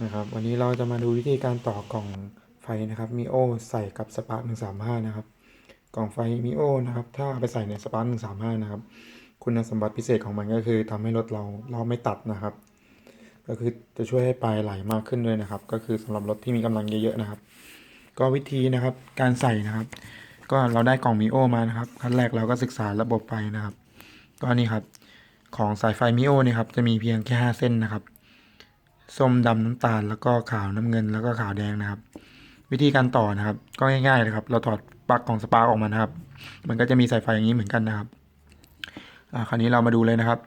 นะครับ วันนี้เราจะมาดูวิธีการต่อกล่องไฟนะครับมิโอใส่กับสปาร์หนึ่งสามห้านะครับ กล่องไฟมิโอนะครับ ถ้าไปใส่ในสปาร์หนึ่งสามห้านะครับ คุณสมบัติพิเศษของมันก็คือทำให้รถเราล้อไม่ตัดนะครับ ก็คือจะช่วยให้ปลายไหลมากขึ้นด้วยนะครับ ก็คือสำหรับรถที่มีกำลังเยอะๆนะครับ ก็วิธีนะครับการใส่นะครับ ก็เราได้กล่องมิโอมานะครับขั้นแรกเราก็ศึกษาระบบไฟนะครับ ก็นี่ครับ ของสายไฟมิโอเนี่ยครับจะมีเพียงแค่5เส้นนะครับ ส้มดำน้ำตาลแล้วก็ขาวน้ำเงินแล้วก็ขาวแดงนะครับ วิธีการต่อนะครับ ก็ง่ายๆเลยครับ เราถอดปลั๊กของสปาร์กออกมานะครับ มันก็จะมีสายไฟอย่างนี้เหมือนกันนะครับอ่าคราวนี้เรามาดูเลยนะครับ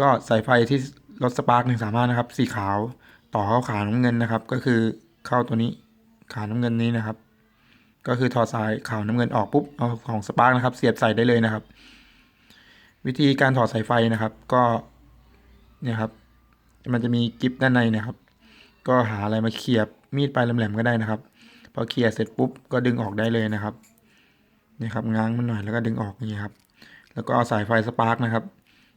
ก็สายไฟที่รถสปาร์กหนึ่งสามารถนะครับ สีขาวต่อเข้าขาวน้ำเงินนะครับ ก็คือเข้าตัวนี้ขาวน้ำเงินนี้นะครับ ก็คือถอดสายขาวน้ำเงินออกปุ๊บเอาของสปาร์กนะครับ เสียบใส่ได้เลยนะครับ วิธีการถอดสายไฟนะครับ ก็เนี่ยครับ มันจะมีกิฟด้านในนะครับ ก็หาอะไรมาเขียบมีดปลายแหลมๆก็ได้นะครับ พอเขียเสร็จปุ๊บก็ดึงออกได้เลยนะครับนี่ครับง้างมันหน่อยแล้วก็ดึงออกอย่างนี้ครับ แล้วก็เอาสายไฟสปาร์กนะครับ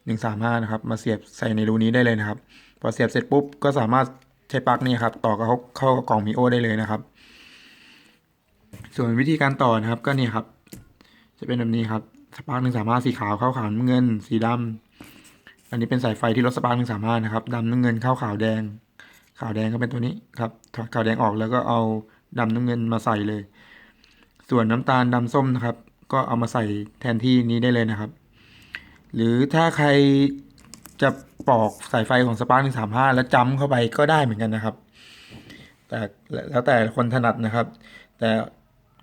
หนึ่งสามห้านะครับ มาเสียบใส่ในรูนี้ได้เลยนะครับ พอเสียบเสร็จปุ๊บก็สามารถใช้ปลั๊กนี่ครับต่อกับเข้าเข้ากล่องมิโอได้เลยนะครับ ส่วนวิธีการต่อนะครับก็นี่ครับ จะเป็นแบบนี้ครับสปาร์กหนึ่งสามห้าสีขาวเข้าขาวเงิน สีดำ อันนี้เป็นสายไฟที่รถสปาร์คหนึ่งสามารถนะครับดำน้ำเงินเข้าขาวแดง ขาวแดงก็เป็นตัวนี้ครับถอดขาวแดงออกแล้วก็เอาดำน้ำเงินมาใส่เลย ส่วนน้ำตาลดำส้มนะครับ ก็เอามาใส่แทนที่นี้ได้เลยนะครับ หรือถ้าใครจะปอกสายไฟของสปาร์คหนึ่งสามห้าแล้วจ้ำเข้าไปก็ได้เหมือนกันนะครับ แต่แล้วแต่คนถนัดนะครับ แต่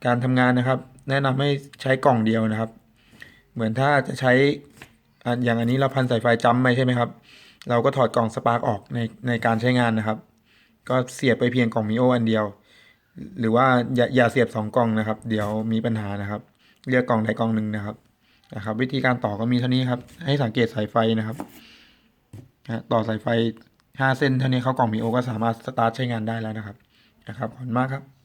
การทำงานนะครับ แนะนำให้ใช้กล่องเดียวนะครับ เหมือนถ้าจะใช้ อย่างอันนี้เราพันสายไฟจ้ำไปใช่ไหมครับ เราก็ถอดกล่องสปาร์กออกในในการใช้งานนะครับ ก็เสียบไปเพียงกล่องมิโออันเดียว หรือว่าอย่าอย่าเสียบสองกล่องนะครับ เดี๋ยวมีปัญหานะครับเลือกกล่องใดกล่องหนึ่งนะครับนะครับ วิธีการต่อก็มีเท่านี้ครับ ให้สังเกตสายไฟนะครับต่อสายไฟห้าเส้นเท่านี้เข้ากล่องมิโอก็สามารถสตาร์ทใช้งานได้แล้วนะครับนะครับขอบคุณมากครับ